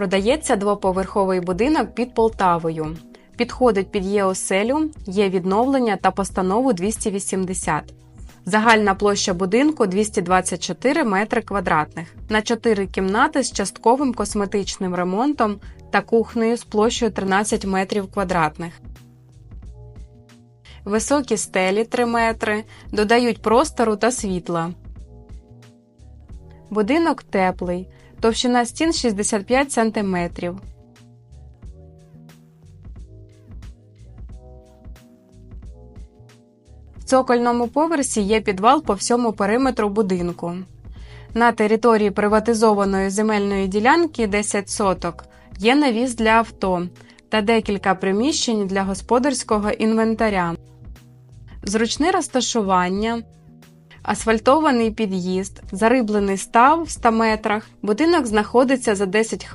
Продається двоповерховий будинок під Полтавою. Підходить під ЄОСЕЛю, є відновлення та постанову 280. Загальна площа будинку 224 метри квадратних на 4 кімнати з частковим косметичним ремонтом та кухнею з площею 13 метрів квадратних. Високі стелі 3 метри додають простору та світла. Будинок теплий, товщина стін 65 см. В цокольному поверсі є підвал по всьому периметру будинку. На території приватизованої земельної ділянки 10 соток є навіс для авто та декілька приміщень для господарського інвентаря. Зручне розташування, асфальтований під'їзд, зариблений став в 100 метрах. Будинок знаходиться за 10 хвилин